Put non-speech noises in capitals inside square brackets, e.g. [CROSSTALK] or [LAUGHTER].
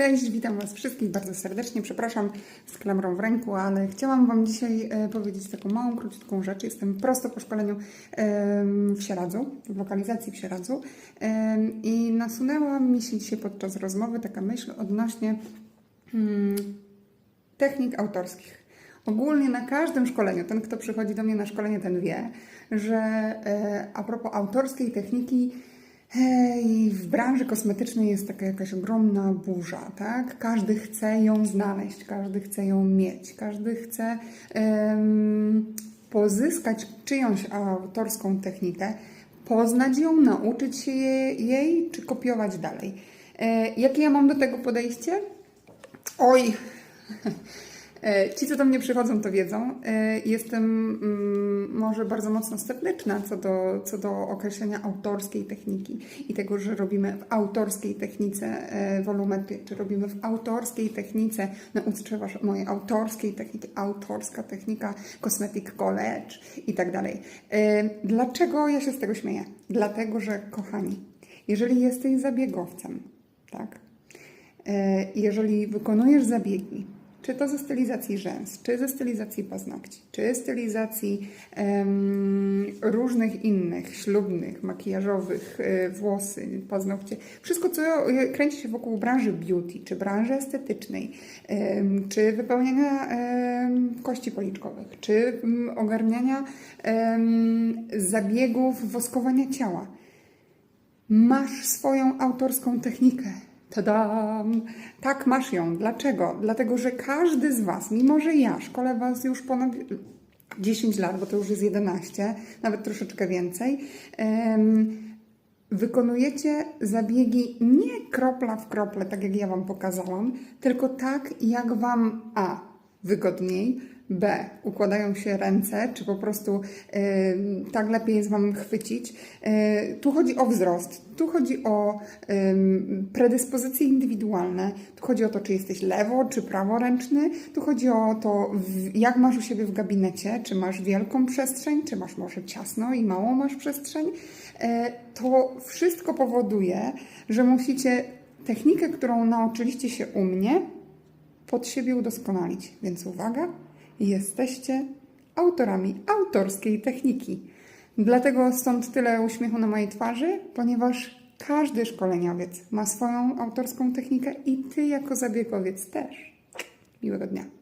Cześć, witam Was wszystkich bardzo serdecznie. Przepraszam z klamrą w ręku, ale chciałam Wam dzisiaj e, powiedzieć taką małą, króciutką rzecz. Jestem prosto po szkoleniu w Sieradzu, w lokalizacji w Sieradzu i nasunęła mi się dzisiaj podczas rozmowy taka myśl odnośnie mm, technik autorskich. Ogólnie na każdym szkoleniu, ten kto przychodzi do mnie na szkolenie, ten wie, że e, a propos autorskiej techniki Hej, w branży kosmetycznej jest taka jakaś ogromna burza, tak? Każdy chce ją znaleźć, każdy chce ją mieć, każdy chce em, pozyskać czyjąś autorską technikę, poznać ją, nauczyć się je, jej, czy kopiować dalej. E, jakie ja mam do tego podejście? Oj, [LAUGHS] Ci, co do mnie przychodzą, to wiedzą. E, Jestem mm, może bardzo mocno sceptyczna co do, co do określenia autorskiej techniki i tego, że robimy w autorskiej technice e, wolumetry, czy robimy w autorskiej technice, nauczę Was mojej autorskiej techniki, autorska technika Cosmetic College i tak dalej. E, Dlaczego ja się z tego śmieję? Dlatego, że kochani, jeżeli jesteś zabiegowcem, tak, E, jeżeli wykonujesz zabiegi, czy to ze stylizacji rzęs, czy ze stylizacji paznokci, czy stylizacji różnych innych, ślubnych, makijażowych, e, włosy, paznokcie, wszystko co kręci się wokół branży beauty, czy branży estetycznej, czy wypełniania kości policzkowych, czy ogarniania zabiegów woskowania ciała masz swoją autorską technikę. Tadam! Tak, masz ją. Dlaczego? Dlatego, że każdy z Was, mimo że ja szkolę Was już ponad 10 lat, bo to już jest 11, nawet troszeczkę więcej, wykonujecie zabiegi nie kropla w krople, tak jak ja Wam pokazałam, tylko tak, jak Wam A wygodniej, B. Układają się ręce, czy po prostu y, tak lepiej jest Wam chwycić. Y, tu chodzi o wzrost, tu chodzi o y, predyspozycje indywidualne, tu chodzi o to, czy jesteś lewo, czy praworęczny, tu chodzi o to, w, jak masz u siebie w gabinecie, czy masz wielką przestrzeń, czy masz może ciasno i małą masz przestrzeń. Y, to wszystko powoduje, że musicie technikę, którą nauczyliście się u mnie, pod siebie udoskonalić. Więc uwaga, jesteście autorami autorskiej techniki. Dlatego stąd tyle uśmiechu na mojej twarzy, ponieważ każdy szkoleniowiec ma swoją autorską technikę i ty jako zabiegowiec też. Miłego dnia.